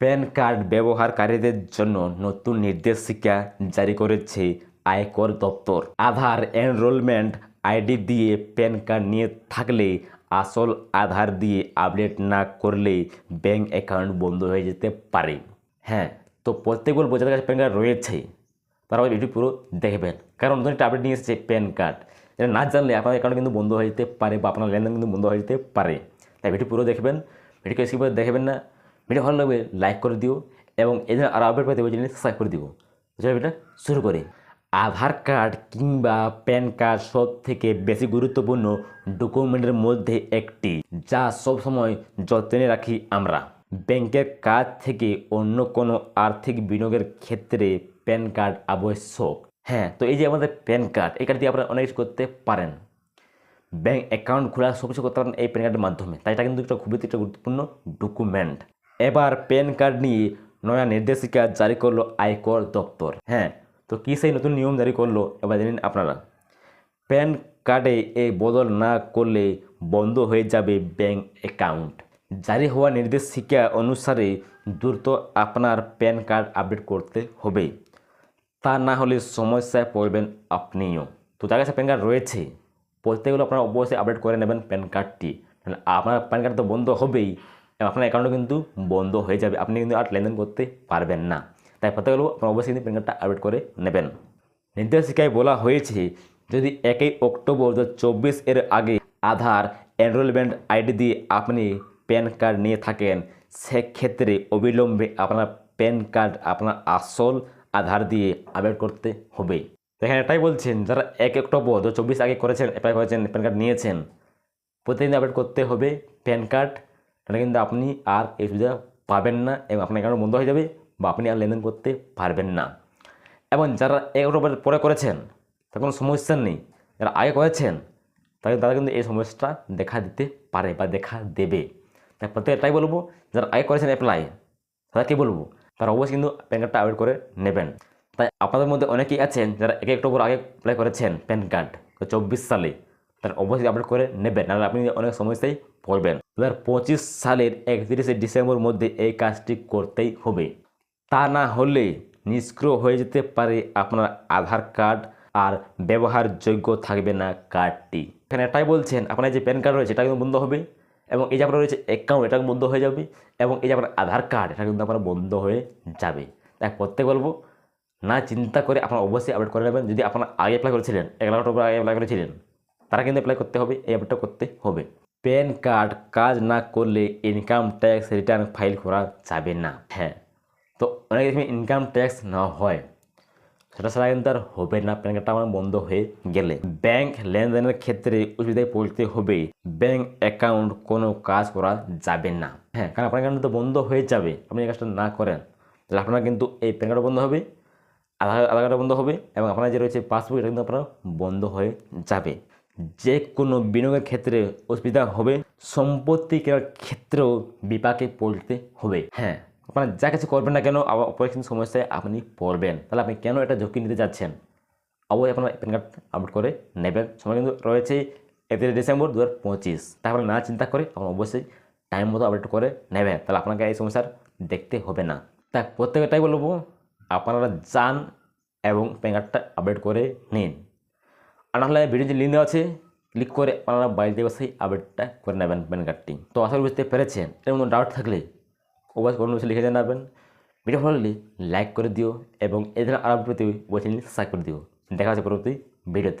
Pan card ব্যবহারকারীদের জন্য নতুন নির্দেশিকা জারি করেছে আয়কর দপ্তর। আধার এনরোলমেন্ট আইডি দিয়ে প্যান কার্ড নিয়ে থাকলে, আসল আধার দিয়ে আপডেট না করলে ব্যাঙ্ক অ্যাকাউন্ট বন্ধ হয়ে যেতে পারে। হ্যাঁ তো প্রত্যেকগুলো বোঝার কাছে প্যান কার্ড রয়েছে। তারা এটি পুরো দেখবেন। কারণ নতুন একটা আপডেট নিয়ে এসেছে প্যান কার্ড। এটা না জানলে আপনার অ্যাকাউন্ট কিন্তু বন্ধ হয়ে যেতে পারে বা আপনার লেনদেন কিন্তু বন্ধ হয়ে যেতে পারে। তাই ভিডিও পুরো দেখবেন। ভিডিওকে স্কিপ দেখবেন না। ভিডিও ভালো লাগবে লাইক করে দিও এবং ধরনের আরও আপডেট পেতে জন্য সাবস্ক্রাইব করে দিও। চলো ভিডিওটা শুরু করি। আধার কার্ড কিংবা প্যান কার্ড সব থেকে বেশি গুরুত্বপূর্ণ ডকুমেন্টের মধ্যে একটি, যা সবসময় যত্নে রাখি আমরা। ব্যাংকের কাজ থেকে অন্য কোনো আর্থিক বিনিয়োগের ক্ষেত্রে প্যান কার্ড আবশ্যক। হ্যাঁ তো এই যে আমাদের প্যান কার্ড এই কার্ড দিয়ে আপনারা অনেক কিছু করতে পারেন। ব্যাংক অ্যাকাউন্ট খোলা সব কিছু করতে পারেন এই প্যান কার্ডের মাধ্যমে। তাই এটা কিন্তু একটা খুবই একটা গুরুত্বপূর্ণ ডকুমেন্ট এবার প্যান কার্ড নিয়ে নয়া নির্দেশিকা জারি করল আয়কর দপ্তর। হ্যাঁ তো কী সেই নতুন নিয়ম জারি করল এবার জানেন আপনারা? প্যান কার্ডে এই বদল না করলে বন্ধ হয়ে যাবে ব্যাংক অ্যাকাউন্ট। জারি হওয়া নির্দেশিকা অনুসারে দ্রুত আপনার প্যান কার্ড আপডেট করতে হবে। তা না হলে সমস্যায় পড়বেন আপনিও। তো যার কাছে প্যান কার্ড রয়েছে, প্রত্যেকগুলো আপনারা অবশ্যই আপডেট করে নেবেন প্যান কার্ডটি। আপনার প্যান কার্ড তো বন্ধ হবেই আপনার অ্যাকাউন্টও কিন্তু বন্ধ হয়ে যাবে। আপনি কিন্তু আর লেনদেন করতে পারবেন না। তাই প্রত্যেকগুলো আপনার অবশ্যই কিন্তু প্যান কার্ডটা আপডেট করে নেবেন। নির্দেশিকায় বলা হয়েছে, যদি একই অক্টোবর দু এর আগে আধার এনরোলমেন্ট আইডি দিয়ে আপনি প্যান কার্ড নিয়ে থাকেন, সেক্ষেত্রে অবিলম্বে আপনার প্যান কার্ড আপনার আসল আধার দিয়ে আপডেট করতে হবে। এখানে এটাই বলছেন, যারা এক অক্টোবর দু চব্বিশ আগে করেছেন অ্যাপ্লাই করেছেন প্যান কার্ড নিয়েছেন, প্রতিদিন আপডেট করতে হবে প্যান কার্ড তাহলে কিন্তু আপনি আর এই সুবিধা পাবেন না এবং আপনার অ্যাকাউন্ট বন্ধ হয়ে যাবে বা আপনি আর লেনদেন করতে পারবেন না। এবং যারা এক অক্টোবর পরে করেছেন, তার কোনো সমস্যা নেই। যারা আগে করেছেন তাহলে তারা কিন্তু এই সমস্যাটা দেখা দিতে পারে বা দেখা দেবে। তাই প্রত্যেক এটাই বলব, যারা আগে করেছেন অ্যাপ্লাই তাদেরকে বলব? তারা অবশ্যই কিন্তু প্যান কার্ডটা আপডেট করে নেবেন। তাই আপনাদের মধ্যে অনেকেই আছেন যারা এক অক্টোবর আগে অ্যাপ্লাই করেছেন প্যান কার্ড চব্বিশ সালে। তারা অবশ্যই আপডেট করে নেবেন। নাহলে আপনি অনেক সমস্যায় পড়বেন। দু পঁচিশ সালের একত্রিশে ডিসেম্বর মধ্যে এই কাজটি করতেই হবে। তা না হলে নিষ্ক্রিয় হয়ে যেতে পারে আপনার আধার কার্ড আর ব্যবহারযোগ্য থাকবে না কার্ডটি। এখানে এটাই বলছেন, আপনার যে প্যান কার্ড রয়েছে এটা কিন্তু বন্ধ হবে এবং এই যে আপনার রয়েছে অ্যাকাউন্ট এটা বন্ধ হয়ে যাবে এবং এই যে আপনার আধার কার্ড, এটা কিন্তু আপনার বন্ধ হয়ে যাবে। তাই প্রত্যেক বলব, না চিন্তা করে আপনার অবশ্যই আপডেট করে নেবেন। যদি আপনার আগে অ্যাপ্লাই করেছিলেন এক লাখ টাকা আগে অ্যাপ্লাই করেছিলেন তারা কিন্তু অ্যাপ্লাই করতে হবে, এই অ্যাপটা করতে হবে। প্যান কার্ড কাজ না করলে ইনকাম ট্যাক্স রিটার্ন ফাইল করা যাবে না। হ্যাঁ তো অনেক ইনকাম ট্যাক্স না হয়, সেটা ছাড়া কিন্তু আর হবে না প্যান কার্ডটা আমার বন্ধ হয়ে গেলে। ব্যাংক লেনদেনের ক্ষেত্রে অসুবিধায় পড়তে হবে ব্যাংক অ্যাকাউন্ট কোনো কাজ করা যাবে না। হ্যাঁ কারণ আপনার অ্যাকাউন্ট তো বন্ধ হয়ে যাবে, আপনি এই কাজটা না করেন, তাহলে আপনার কিন্তু এই প্যান কার্ডও বন্ধ হবে, আধার আধার কার্ডও বন্ধ হবে, এবং আপনার যে রয়েছে পাসবুক এটা কিন্তু আপনার বন্ধ হয়ে যাবে। যে কোনো বিনিয়োগের ক্ষেত্রে অসুবিধা হবে, সম্পত্তি কেনার ক্ষেত্রেও বিপাকে পড়তে হবে। হ্যাঁ আপনারা যা কিছু করবেন না কেন, আবার অপরে কিন্তু সমস্যায় আপনি পড়বেন। তাহলে আপনি কেন এটা ঝুঁকি নিতে যাচ্ছেন? অবশ্যই আপনার প্যান কার্ড আপলোড করে নেবেন। সময় কিন্তু রয়েছে একত্রিশে ডিসেম্বর দু হাজার পঁচিশ। তারপরে না চিন্তা করে আপনার অবশ্যই টাইম মতো আপডেট করে নেবেন। তাহলে আপনাকে এই সমস্যার দেখতে হবে না। তাই প্রত্যেকটাই বলব, আপনারা যান এবং প্যান কার্ডটা আপডেট করে নিন। আর ভিডিও যে লিঙ্ক দেওয়া আছে। ক্লিক করে আপনারা বাড়িতে বসেই আপডেটটা করে নেবেন প্যান কার্ডটি তো আশা করি বুঝতে পেরেছেন। এর মধ্যে ডাউট থাকলে অবশ্যই কোনো লিখে জানাবেন ভিডিও ভালো লাগলে লাইক করে দিও এবং এদের আরও প্রতি অবশ্যই সাবস্ক্রাইব করে দিও। দেখা হচ্ছে পরবর্তী ভিডিওতে।